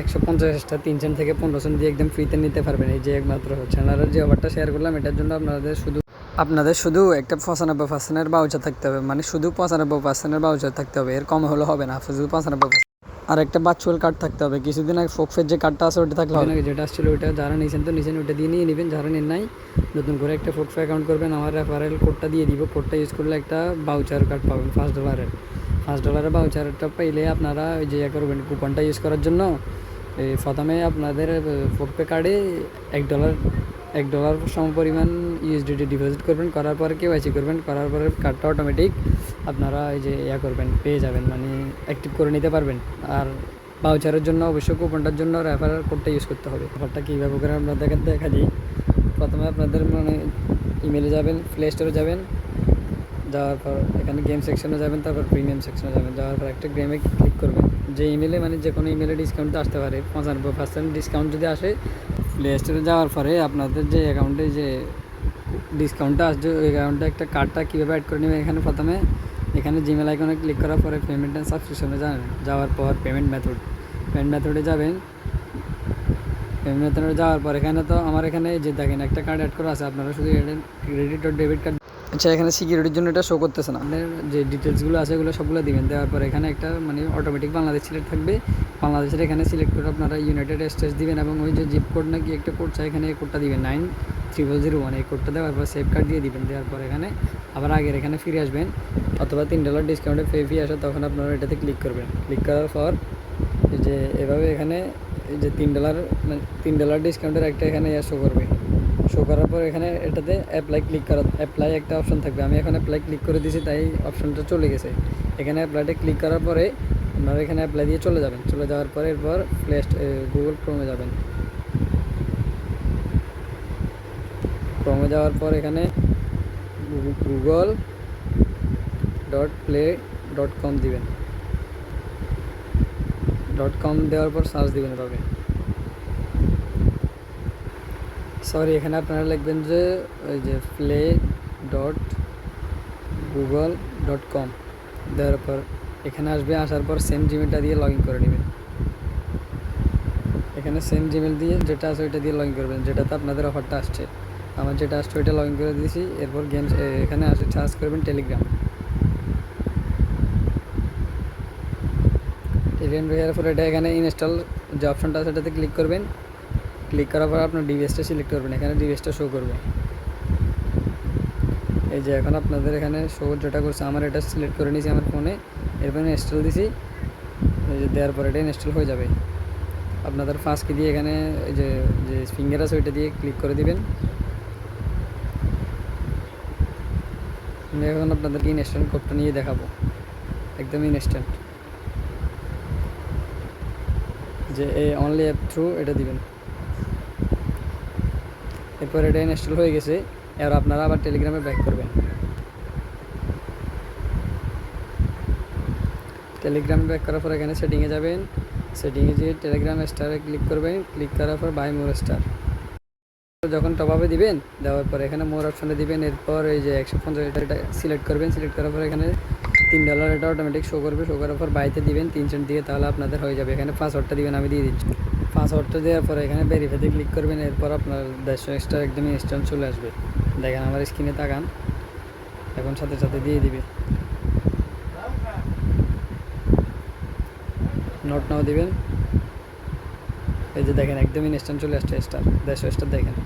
একশো পঞ্চাশটা তিন সেন্ট থেকে পনেরো সেন্ট দিয়ে একদম ফ্রিতে নিতে পারবেন এই যে একমাত্র হচ্ছে। চ্যানেলের যে অফারটা শেয়ার করলাম এটার জন্য আপনাদের শুধু আপনাদের শুধু একটা পঁচানব্বই পার্সেন্টের বাউচার থাকতে হবে। মানে শুধু পঁচানব্বই পার্সেন্টের বাউচার থাকতে হবে। এর কম হলে হবে না শুধু পঁচানব্বই পার্সেন্ট আর একটা বাচ্চুয়াল কার্ড থাকতে হবে। কিছুদিন আগে ফোকফের যে কার্ডটা আছে ওটা থাকলে হবে। না যেটা আসছিল ওটা যারা নিয়েছেন তো নিয়েছেন ওটা দিয়ে নিয়ে নেবেন। যারা নেন নাই নতুন করে একটা ফোকফে অ্যাকাউন্ট করবেন। আমার রেফারেল কোডটা দিয়ে দিব। কোডটা ইউজ করলে একটা বাউচার কার্ড পাবেন পাঁচ ডলারের পাঁচ ডলারের বাউচারটা পাইলে আপনারা ওই যে ইয়ে করবেন কুপনটা ইউজ করার জন্য প্রথমে আপনাদের ফোনপে কার্ডে এক ডলার এক ডলার সম পরিমাণ ইউএসডিটি ডিপোজিট করবেন, করার পর পরে কেওয়াইসি করবেন, করার পরে কার্ডটা অটোমেটিক আপনারা এই যে ইয়া করবেন, পেয়ে যাবেন মানে অ্যাক্টিভ করে নিতে পারবেন। আর বাউচারের জন্য, অবশ্যই কুপনটার জন্য রেফারেল কোডটা ইউজ করতে হবে। ব্যাপারটা কীভাবে করে আপনাদের দেখা দিই। প্রথমে আপনাদের মানে ইমেলে যাবেন প্লে স্টোরে যাবেন যাওয়ার পর এখানে গেম সেকশনে যাবেন, তারপর প্রিমিয়াম সেকশনে যাবেন। যাওয়ার পর একটা গেমে ক্লিক করবেন। যে ইমেলে মানে যে কোনো ইমেলে ডিসকাউন্ট আসতে পারে, পঁচানব্বই পার্সেন্ট ডিসকাউন্ট যদি আসে প্লে স্টোরে যাওয়ার পরে আপনাদের যে অ্যাকাউন্টে যে ডিসকাউন্টটা আসছে ওই অ্যাকাউন্টে একটা কার্ডটা কীভাবে অ্যাড করে নেবেন এখানে প্রথমে? এখানে জিমেল আইকনে ক্লিক করার পরে পেমেন্ট অ্যান্ড সাবস্ক্রিপশনে যাবেন। যাওয়ার পর পেমেন্ট মেথড পেমেন্ট মেথডে যাবেন। পেমেন্ট মেথডে যাওয়ার পর এখানে তো আমার এখানে যে দেখেন একটা কার্ড অ্যাড করা আছে, আপনারা শুধু ক্রেডিট ও ডেবিট কার্ড আচ্ছা এখানে সিকিউরিটির জন্য এটা শো করতেছে না। আপনার যে ডিটেলসগুলো আছে, এগুলো সবগুলো দিবেন। দেওয়ার পর এখানে একটা মানে অটোমেটিক বাংলাদেশ সিলেক্ট থাকবে। বাংলাদেশের এখানে সিলেক্ট করে আপনারা ইউনাইটেড স্টেটস দিবেন এবং ওই যে জিপ কোড নাকি একটা কোড চাই, এখানে এই কোডটা দিবেন। নাইন ট্রিপল জিরো ওয়ান এই কোডটা দেওয়ার পর সেভ কার্ড দিয়ে দিবেন। দেওয়ার পর এখানে আবার আগের এখানে ফিরে আসবেন। অথবা তিন ডলার ডিসকাউন্টে ফে ফি আসে, তখন আপনারা এটাতে ক্লিক করবেন। ক্লিক করার পর যে এভাবে এখানে যে তিন ডলার মানে তিন ডলার ডিসকাউন্টের একটা এখানে শো করবে। শো করার পর এখানে এটাতে অ্যাপ্লাই ক্লিক করা অ্যাপ্লাই একটা অপশন থাকবে। আমি এখন অ্যাপ্লাই ক্লিক করে দিয়েছি, তাই অপশনটা চলে গেছে। এখানে অ্যাপ্লাইটা ক্লিক করার পরে আপনারা এখানে অ্যাপ্লাই দিয়ে চলে যাবেন। চলে যাওয়ার পরে এরপর প্লে গুগল ক্রোমে যাবেন। ক্রোমে যাওয়ার পর এখানে Google dot play dot com দিবেন। ডট কম দেওয়ার পর সার্চ দিবেন এভাবে। সরি, এখানে আপনারা লিখবেন যে ওই যে play dot Google dot com দেওয়ার পর এখানে আসবে, আসার পর সেম জিমেলটা দিয়ে লগ ইন করে নেবেন। এখানে সেম জিমেল দিয়ে যেটা আছে ওইটা দিয়ে লগ ইন করবেন, যেটাতে আপনাদের অফারটা আসছে। আমার যেটা আসছে ওইটা লগ ইন করে দিয়েছি, এরপর গেমস এখানে আসে চার্জ করবেন টেলিগ্রাম টেলিগ্রাম দেওয়ার পর এটা এখানে ইনস্টল যে অপশনটা আছে সেটাতে ক্লিক করবেন। ক্লিক করার পর আপনার ডিভাইসটা সিলেক্ট করবেন, এখানে ডিভাইসটা শো করবে। এই যে এখন আপনাদের এখানে শো যেটা করছে, আমার এটা সিলেক্ট করে নিয়েছি আমার ফোনে এরপর ইনস্টল দিছি, এই যে দেওয়ার পর এটা ইনস্টল হয়ে যাবে। আপনাদের ফার্স্ট কি দিয়ে এখানে এই যে যে ফিঙ্গার আছে ওইটা দিয়ে ক্লিক করে দিবেন। এখন আপনাদেরকে ইনস্ট্যান্ট কোডটা নিয়ে দেখাবো। একদম ইনস্ট্যান্ট যে এই অনলি অ্যাপ থ্রু এটা দিবেন। এরপর এটা ইনস্টল হয়ে গেছে। এবার আপনারা আবার টেলিগ্রামে ব্যাক করবেন। টেলিগ্রামে ব্যাক করার পর এখানে সেটিংয়ে যাবেন। সেটিংয়ে যেয়ে টেলিগ্রাম স্টারে ক্লিক করবেন। ক্লিক করার পর বাই মোর স্টার যখন টপ আপে দিবেন, দেওয়ার পর এখানে মোর অপশানে দিবেন। এরপর এই যে একশো পঞ্চাশ এটা সিলেক্ট করবেন। সিলেক্ট করার পর এখানে তিন ডলার এটা অটোমেটিক শো করবে। শো করার পর বাইতে দিবেন। তিন সেন্ট দিয়ে তাহলে আপনাদের হয়ে যাবে। এখানে পাসওয়ার্ডটা দিবেন, আমি দিয়ে দিচ্ছি। পাসওয়ার্ডটা দেওয়ার পরে এখানে ভেরিফাইতে ক্লিক করবেন, এরপর আপনার দেড়শো এক্সট্রা একদমই ইনস্ট্যান্ট চলে আসবে। দেখেন আমার স্ক্রিনে তাকান, এখন সাথে সাথে দিয়ে দিবে। নোট নাও দিবেন। এই যে দেখেন একদমই ইনস্ট্যান্ট চলে আসছে স্টার দেড়শো স্টার দেখেন।